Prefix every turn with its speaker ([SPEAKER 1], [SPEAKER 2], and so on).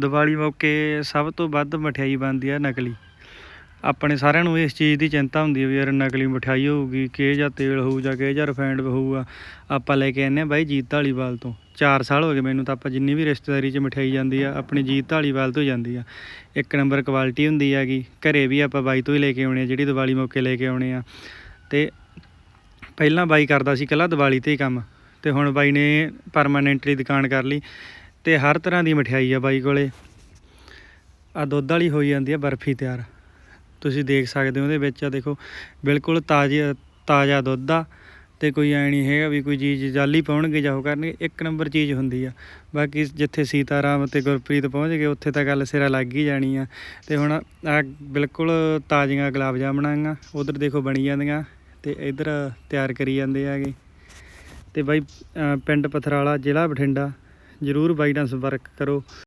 [SPEAKER 1] ਦੀਵਾਲੀ ਮੌਕੇ ਸਭ ਤੋਂ ਵੱਧ ਮਠਿਆਈ ਬਣਦੀ ਆ ਨਕਲੀ। ਆਪਣੇ ਸਾਰਿਆਂ ਨੂੰ ਇਸ ਚੀਜ਼ ਦੀ ਚਿੰਤਾ ਹੁੰਦੀ ਹੈ ਵੀ ਯਾਰ ਨਕਲੀ ਮਠਿਆਈ ਹੋਊਗੀ, ਕਿਹ ਜਾਂ ਤੇਲ ਹੋਊ ਜਾਂ ਕਿਹ ਜਾਂ ਰਿਫਾਈਂਡ ਹੋਊਗਾ। ਆਪਾਂ ਲੈ ਕੇ ਆਨੇ ਆ ਬਾਈ ਜੀਤ ਢਾਲੀਵਾਲ ਤੋਂ। 4 ਸਾਲ ਹੋ ਗਏ ਮੈਨੂੰ ਤਾਂ ਆਪਾਂ ਜਿੰਨੀ ਵੀ ਰਿਸ਼ਤੇਦਾਰੀ 'ਚ ਮਠਿਆਈ ਜਾਂਦੀ ਆ, ਆਪਣੀ ਜੀਤ ਢਾਲੀਵਾਲ ਤੋਂ ਜਾਂਦੀ ਆ। ਇੱਕ ਨੰਬਰ ਕੁਆਲਿਟੀ ਹੁੰਦੀ ਹੈਗੀ, ਘਰੇ ਵੀ ਆਪਾਂ ਬਾਈ ਤੋਂ ਹੀ ਲੈ ਕੇ ਆਉਣੇ ਆ, ਜਿਹੜੀ ਦੀਵਾਲੀ ਮੌਕੇ ਲੈ ਕੇ ਆਉਣੇ ਆ। ਤੇ ਪਹਿਲਾਂ ਬਾਈ ਕਰਦਾ ਸੀ ਇਕੱਲਾ ਦੀਵਾਲੀ ਤੇ ਹੀ ਕੰਮ, ਤੇ ਹੁਣ ਬਾਈ ਨੇ ਪਰਮਾਨੈਂਟਲੀ ਦੁਕਾਨ ਕਰ ਲਈ। ਤੇ ਹਰ ਤਰ੍ਹਾਂ ਦੀ ਮਠਿਆਈ ਆ ਬਾਈ ਕੋਲੇ। ਆ ਦੁੱਧ ਵਾਲੀ ਹੋਈ ਜਾਂਦੀ ਆ ਬਰਫੀ ਤਿਆਰ। ਤੁਸੀਂ ਦੇਖ ਸਕਦੇ ਹੋ ਉਹਦੇ ਵਿੱਚ ਆ ਦੇਖੋ, ਬਿਲਕੁਲ ਤਾਜ਼ੀ, ਤਾਜ਼ਾ ਦੁੱਧ ਆ ਤੇ ਕੋਈ ਐ ਨਹੀਂ ਹੈਗਾ ਵੀ ਕੋਈ ਚੀਜ਼ ਜਾਲੀ ਪਾਉਣਗੇ ਜਾਂ ਉਹ ਕਰਨਗੇ, ਇੱਕ ਨੰਬਰ ਚੀਜ਼ ਹੁੰਦੀ ਆ। ਬਾਕੀ ਜਿੱਥੇ ਸੀਤਾਰਾਮ ਤੇ ਗੁਰਪ੍ਰੀਤ ਪਹੁੰਚ ਗਏ, ਉੱਥੇ ਤਾਂ ਗੱਲ ਸਿਰਾ ਲੱਗ ਹੀ ਜਾਣੀ ਆ। ਤੇ ਹੁਣ ਆ ਬਿਲਕੁਲ ਤਾਜ਼ੀਆਂ ਗੁਲਾਬ ਜਾਮਣਾਂ ਉਧਰ ਦੇਖੋ ਬਣੀ ਜਾਂਦੀਆਂ ਤੇ ਇਧਰ ਤਿਆਰ ਕਰੀ ਜਾਂਦੇ ਆਗੇ ਤੇ ਬਾਈ ਪਿੰਡ ਪਥਰਾਲਾ ਜ਼ਿਲ੍ਹਾ ਬਠਿੰਡਾ। ਜਰੂਰ ਬਾਈ ਨਾਲ ਸੰਪਰਕ ਕਰੋ।